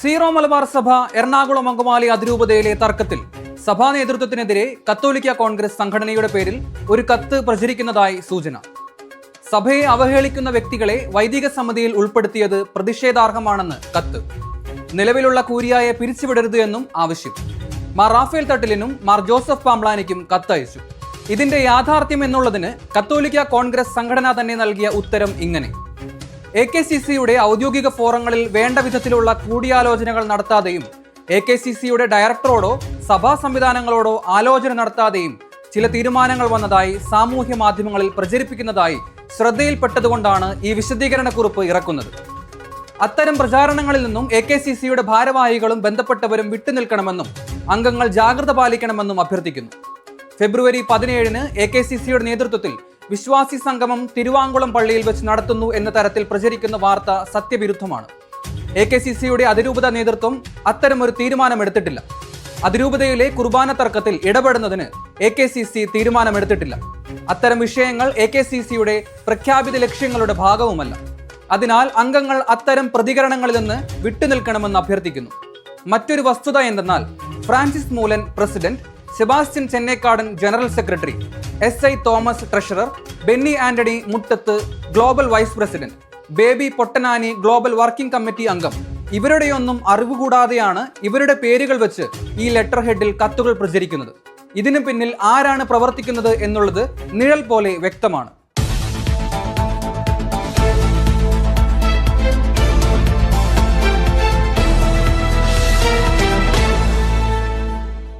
Zero Malabar സഭ എറണാകുളം അങ്കമാലി അതിരൂപതയിലെ തർക്കത്തിൽ സഭാ നേതൃത്വത്തിനെതിരെ കത്തോലിക്ക കോൺഗ്രസ് സംഘടനയുടെ പേരിൽ ഒരു കത്ത് പ്രചരിക്കുന്നതായി സൂചന. സഭയെ അവഹേളിക്കുന്ന വ്യക്തികളെ വൈദിക സമിതിയിൽ ഉൾപ്പെടുത്തിയത് പ്രതിഷേധാർഹമാണെന്ന് കത്ത്. നിലവിലുള്ള കൂരിയായെ പിരിച്ചുവിടരുത് എന്നും ആവശ്യം. മാർ റാഫേൽ തട്ടിലിനും മാർ ജോസഫ് പാംബ്ലാനിക്കും കത്തയച്ചു. ഇതിന്റെ യാഥാർത്ഥ്യം എന്നുള്ളതിന് കത്തോലിക്ക കോൺഗ്രസ് സംഘടന തന്നെ നൽകിയ ഉത്തരം ഇങ്ങനെ. എ കെ സി സിയുടെ ഔദ്യോഗിക ഫോറങ്ങളിൽ വേണ്ട വിധത്തിലുള്ള കൂടിയാലോചനകൾ നടത്താതെയും എ കെ സി സിയുടെ ഡയറക്ടറോടോ സഭാ സംവിധാനങ്ങളോടോ ആലോചന നടത്താതെയും ചില തീരുമാനങ്ങൾ വന്നതായി സാമൂഹ്യ മാധ്യമങ്ങളിൽ പ്രചരിപ്പിക്കുന്നതായി ശ്രദ്ധയിൽപ്പെട്ടതുകൊണ്ടാണ് ഈ വിശദീകരണക്കുറിപ്പ് ഇറക്കുന്നത്. അത്തരം പ്രചാരണങ്ങളിൽ നിന്നും എ കെ സി സിയുടെ ഭാരവാഹികളും ബന്ധപ്പെട്ടവരും വിട്ടുനിൽക്കണമെന്നും അംഗങ്ങൾ ജാഗ്രത പാലിക്കണമെന്നും അഭ്യർത്ഥിക്കുന്നു. ഫെബ്രുവരി പതിനേഴിന് എ കെ സി സിയുടെ നേതൃത്വത്തിൽ വിശ്വാസി സംഗമം തിരുവാങ്കുളം പള്ളിയിൽ വെച്ച് നടത്തുന്നു എന്ന തരത്തിൽ പ്രചരിക്കുന്ന വാർത്ത സത്യവിരുദ്ധമാണ്. എ കെ സി സിയുടെ അതിരൂപത നേതൃത്വം അത്തരമൊരു തീരുമാനമെടുത്തിട്ടില്ല. അതിരൂപതയിലെ കുർബാന തർക്കത്തിൽ ഇടപെടുന്നതിന് എ കെ സി സി തീരുമാനമെടുത്തിട്ടില്ല. അത്തരം വിഷയങ്ങൾ എ കെ സി സിയുടെ പ്രഖ്യാപിത ലക്ഷ്യങ്ങളുടെ ഭാഗവുമല്ല. അതിനാൽ അംഗങ്ങൾ അത്തരം പ്രതികരണങ്ങളിൽ നിന്ന് വിട്ടുനിൽക്കണമെന്ന് അഭ്യർത്ഥിക്കുന്നു. മറ്റൊരു വസ്തുത എന്തെന്നാൽ Francis Moolan president Sebastian Chennaikkadan general secretary S I Thomas treasurer Benny Antony Muttath global vice president Baby Pottanani global working committee അംഗം. ഇവരുടെയൊന്നും അറിവ് കൂടാതെയാണ് ഇവരുടെ പേരുകൾ വെച്ച് ഈ ലെറ്റർ ഹെഡിൽ കത്തുകൾ പ്രചരിക്കുന്നത്. ഇതിനു പിന്നിൽ ആരാണ് പ്രവർത്തിക്കുന്നത് എന്നുള്ളത് നിഴൽ പോലെ വ്യക്തമാണ്.